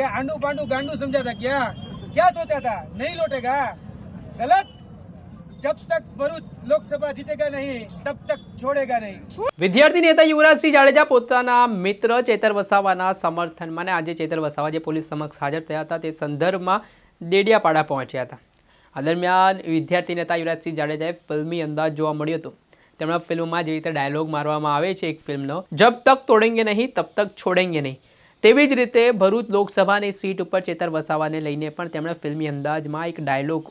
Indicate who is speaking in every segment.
Speaker 1: कि आंडू पांडू गांडू समझा था क्या क्या सोचा था नहीं लौटेगा गलत जब तक भरूच लोकसभा जीतेगा नहीं तब तक छोड़ेगा नहीं
Speaker 2: વિદ્યાર્થી નેતા યુવરાજસિંહ જાડેજા પોતાના મિત્ર ચેતર વસાવાના સમર્થનમાં અને આજે ચેતર વસાવા જે પોલીસ સમક્ષ હાજર થયા હતા તે સંદર્ભમાં ડેડિયાપાડા પહોંચ્યા હતા આ દરમિયાન વિદ્યાર્થી નેતા યુવરાજસિંહ જાડેજાએ ફિલ્મી અંદાજ જોવા મળ્યો હતો તેમના ફિલ્મમાં જે રીતે ડાયલોગ મારવામાં આવે છે એક ફિલ્મનો જબ તક તોડેંગે નહીં તબ તક છોડેંગે નહીં તેવી જ રીતે ભરૂચ લોકસભાની સીટ ઉપર ચેતર વસાવાને લઈને પણ તેમણે ફિલ્મી અંદાજમાં એક ડાયલોગ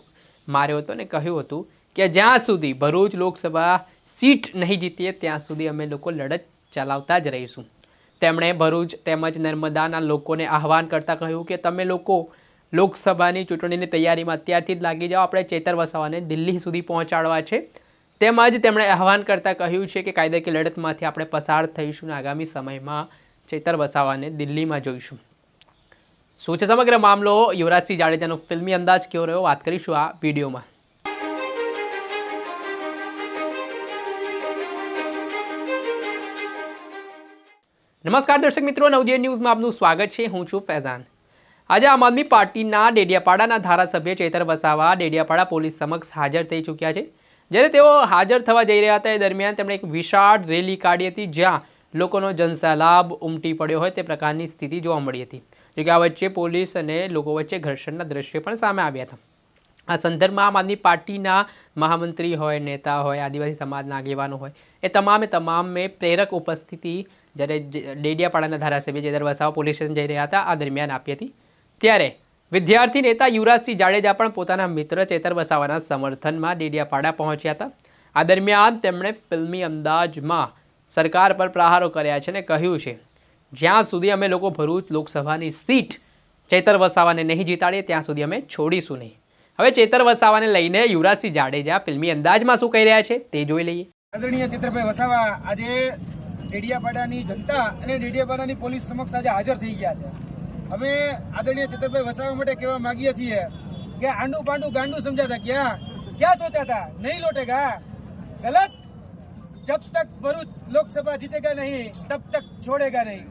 Speaker 2: માર્યો હતો અને કહ્યું હતું કે જ્યાં સુધી ભરૂચ લોકસભા સીટ નહીં જીતીએ, ત્યાં સુધી અમે લોકો લડત ચલાવતા જ રહીશું. તેમણે ભરૂચ તેમજ નર્મદાના લોકોને આહવાન કરતા કહ્યું કે તમે લોકો લોકસભાની ચૂંટણીની તૈયારીમાં અત્યારથી જ લાગી જાઓ, આપણે ચેતર વસાવાને દિલ્હી સુધી પહોંચાડવા છે. તેમજ તેમણે આહવાન કરતાં કહ્યું છે કે કાયદાકીય લડતમાંથી આપણે પસાર થઈશું અને આગામી સમયમાં ચેતર વસાવાને દિલ્હીમાં જોઈશું. શું છે સમગ્ર મામલો? યુવરાજસિંહ જાડેજાનો ફિલ્મી અંદાજ કેવો રહ્યો? વાત કરીશું આ વિડીયોમાં. નમસ્કાર દર્શક મિત્રો, નવજીવન ન્યૂઝમાં આપનું સ્વાગત છે. હું છું ફૈઝાન. આજે આમ આદમી પાર્ટીના ડેડિયાપાડાના ધારાસભ્ય ચેતર વસાવા ડેડિયાપાડા પોલીસ સમક્ષ હાજર થઈ ચૂક્યા છે. જ્યારે તેઓ હાજર થવા જઈ રહ્યા હતા, એ દરમિયાન તેમણે એક વિશાળ રેલી કાઢી હતી, જ્યાં લોકોનો જનસેલાબ ઉમટી પડ્યો હોય તે પ્રકારની સ્થિતિ જોવા મળી હતી. જોકે આ વચ્ચે પોલીસ અને લોકો વચ્ચે ઘર્ષણના દ્રશ્યો પણ સામે આવ્યા હતા. આ સંદર્ભમાં આમ આદમી પાર્ટીના મહામંત્રી હોય, નેતા હોય, આદિવાસી સમાજના આગેવાનો હોય, એ તમામે તમામે પ્રેરક ઉપસ્થિતિ જ્યારે ડેડિયાપાડાના ધારાસભ્ય ચેતર વસાવા પોલીસ સ્ટેશન જઈ રહ્યા હતા, આ દરમિયાન આપી હતી. ત્યારે વિદ્યાર્થી નેતા યુવરાજસિંહ જાડેજા પણ પોતાના મિત્ર ચેતર વસાવાના સમર્થનમાં ડેડિયાપાડા પહોંચ્યા હતા. આ દરમિયાન તેમણે ફિલ્મી અંદાજમાં સરકાર પર પ્રહારો કર્યા છે અને કહ્યું છે, જ્યાં સુધી અમે લોકો ભરૂચ લોકસભાની સીટ ચેતર વસાવાને નહીં જીતાડીએ, ત્યાં સુધી અમે છોડીશું નહીં. હવે ચેતર વસાવાને લઈને યુવરાજસિંહ જાડેજા ફિલ્મી અંદાજમાં શું કહી રહ્યા છે તે જોઈ લઈએ.
Speaker 1: આદરણીય ચેતરભાઈ વસાવા, આજે ડેડિયાપાડાની જનતા અને ડેડિયાપાડાની પોલીસ સમક્ષ આજે હાજર થઈ ગયા છે. અમે આદરણીય ચેતરભાઈ વસાવા માટે કહેવા માંગીએ છીએ કે આંડું પાંડું ગાંડું સમજાતા ક્યાં? ક્યાં સોચાતા? નહીં લોટેગા? ગલત? जब तक भरूच लोकसभा जीतेगा नहीं तब तक छोड़ेगा नहीं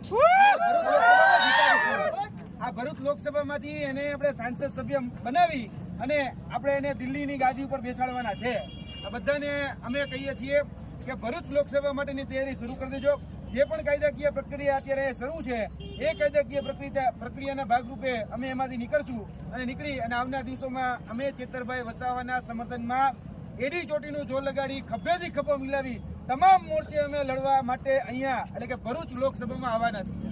Speaker 1: ભરૂચ લોકસભામાં જીતાડીશું. આ ભરૂચ લોકસભામાંથી એને આપણે સાંસદ સભ્ય બનાવી અને આપણે એને દિલ્હીની ગાદી ઉપર બેસાડવાના છે આ બધાને અમે કહીએ છીએ કે ભરૂચ લોકસભા માટેની તૈયારી શરૂ કરી દેજો જે પણ કાયદાકીય પ્રક્રિયા અત્યારે શરૂ છે એ કાયદાકીય પ્રક્રિયા પ્રક્રિયાના ભાગરૂપે અમે એમાંથી નીકળશું અને નીકળી અને આવનાર દિવસોમાં અમે ચેતરભાઈ વસાવાના સમર્થનમાં એડી ચોટીનું જોર લગાડી ખભેથી ખભો મિલાવી તમામ મોરચે અમે લડવા માટે અહીંયા એટલે કે ભરૂચ લોકસભામાં આવવાના છીએ.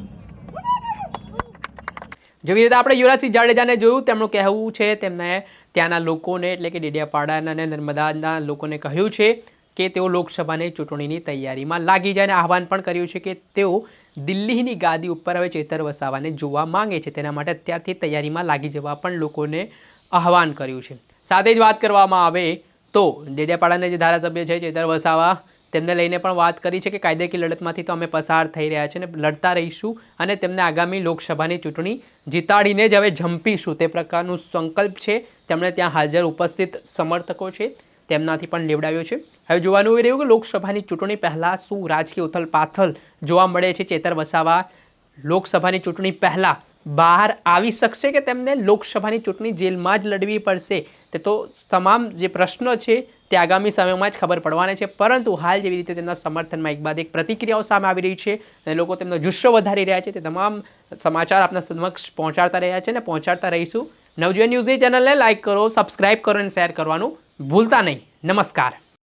Speaker 2: જેવી રીતે આપણે યુવરાજસિંહ જાડેજાને જોયું, તેમનું કહેવું છે, તેમને ત્યાંના લોકોને એટલે કે ડેડિયાપાડાના અને નર્મદાના લોકોને કહ્યું છે કે તેઓ લોકસભાની ચૂંટણીની તૈયારીમાં લાગી જાય અને આહવાન પણ કર્યું છે કે તેઓ દિલ્હીની ગાદી ઉપર હવે ચેતર વસાવાને જોવા માંગે છે. તેના માટે અત્યારથી તૈયારીમાં લાગી જવા પણ લોકોને આહવાન કર્યું છે. સાથે જ વાત કરવામાં આવે તો ડેડિયાપાડાના જે ધારાસભ્ય છે ચેતર વસાવા, તેમને લઈને પણ વાત કરી છે કે કાયદેકી લડતમાંથી તો અમે પસાર થઈ રહ્યા છે અને લડતા રહીશું અને તેમને આગામી લોકસભાની ચૂંટણી જીતાડીને જ હવે ઝંપીશું. તે પ્રકારનું સંકલ્પ છે. તેમણે ત્યાં હાજર ઉપસ્થિત સમર્થકો છે. તેમનાથી પણ લેવડાવ્યો છે. હવે જોવાનું એ રહ્યું કે લોકસભાની ચૂંટણી પહેલાં શું રાજકીય ઉથલપાથલ જોવા મળે છે ચેતર વસાવા? લોકસભાની ચૂંટણી પહેલાં બહાર આવી શકશે કે તેમને લોકસભાની ચૂંટણી જેલમાં જ લડવી પડશે? તે તો તમામ જે પ્રશ્નો છે તે આગામી સમયમાં જ ખબર પડવાના છે. પરંતુ હાલ જેવી રીતે તેમના સમર્થનમાં એક બાદ એક પ્રતિક્રિયાઓ સામે આવી રહી છે અને લોકો તેમનો જુસ્સો વધારી રહ્યા છે, તે તમામ સમાચાર આપના સમક્ષ પહોંચાડતા રહ્યા છે અને પહોંચાડતા રહીશું. નવજીવન ન્યૂઝની ચેનલને લાઇક કરો, સબસ્ક્રાઇબ કરો અને શેર કરવાનું ભૂલતા નહીં. નમસ્કાર.